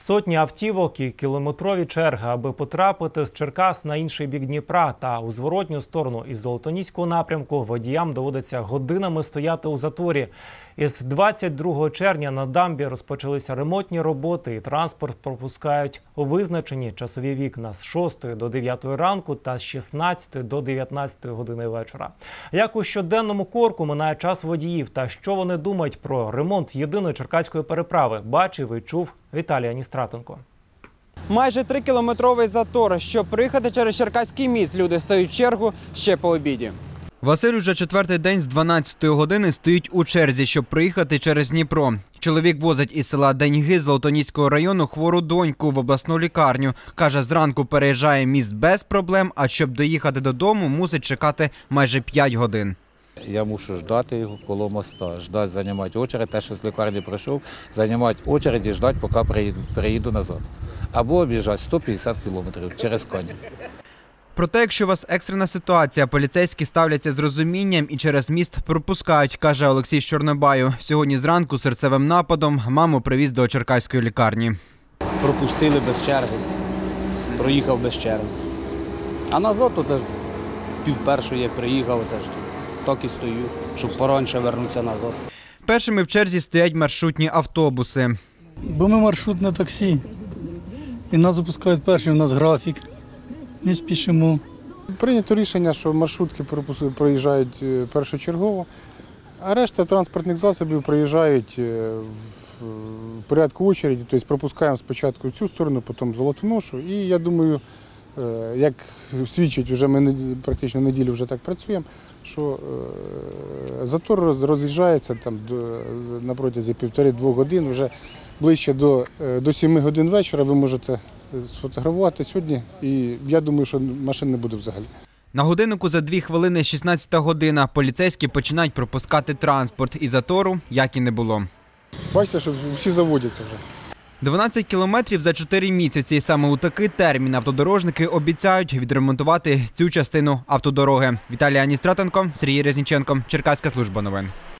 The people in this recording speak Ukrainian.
Сотні автівок і кілометрові черги, аби потрапити з Черкас на інший бік Дніпра та у зворотню сторону із Золотоніського напрямку водіям доводиться годинами стояти у заторі. Із 22 червня на дамбі розпочалися ремонтні роботи, і транспорт пропускають у визначені часові вікна з 6 до 9 ранку та з 16 до 19 години вечора. Як у щоденному корку минає час водіїв та що вони думають про ремонт єдиної черкаської переправи, бачив і чув Віталій Аністратенко. Майже трикілометровий затор. Щоб приїхати через Черкаський міст, люди стають в чергу ще по обіді. Василь уже четвертий день з 12-ї години стоїть у черзі, щоб приїхати через Дніпро. Чоловік возить із села Деньги Золотоніського району хвору доньку в обласну лікарню. Каже, зранку переїжджає міст без проблем, а щоб доїхати додому, мусить чекати майже 5 годин. Я мушу ждати його коло моста, ждати, займати очередь, те, що з лікарні прийшов, займати очередь і ждати, поки приїду, приїду назад. Або об'їжджати 150 кілометрів через коні. Проте, якщо у вас екстрена ситуація, поліцейські ставляться з розумінням і через міст пропускають, каже Олексій Чорнобаю. Сьогодні зранку серцевим нападом маму привіз до Черкаської лікарні. пропустили без черги, проїхав без черги. А назад то це ж пів першої, як приїхав, це ж так і стою, щоб пораньше вернутися назад. Першими в черзі стоять маршрутні автобуси. Бо ми маршрутне таксі. І нас запускають перші, у нас графік. Не спішимо. Прийнято рішення, що маршрутки проїжджають е, першочергово, а решта транспортних засобів проїжджають е, в порядку очереді, тобто пропускаємо спочатку цю сторону, потім золотоношу. І я думаю, як свідчить, вже ми практично неділю вже так працюємо, що е, затор роз'їжджається там на протязі півтори-двох годин, вже ближче до, е, до 7 годин вечора ви можете сфотографувати сьогодні, і я думаю, що машин не буде взагалі. На годиннику за дві хвилини 16 година. Поліцейські починають пропускати транспорт і затору, як і не було. Бачите, що всі заводяться вже. 12 кілометрів за 4 місяці. Саме у такий термін автодорожники обіцяють відремонтувати цю частину автодороги. Віталій Аністратенко, Сергій Резніченко, Черкаська служба новин.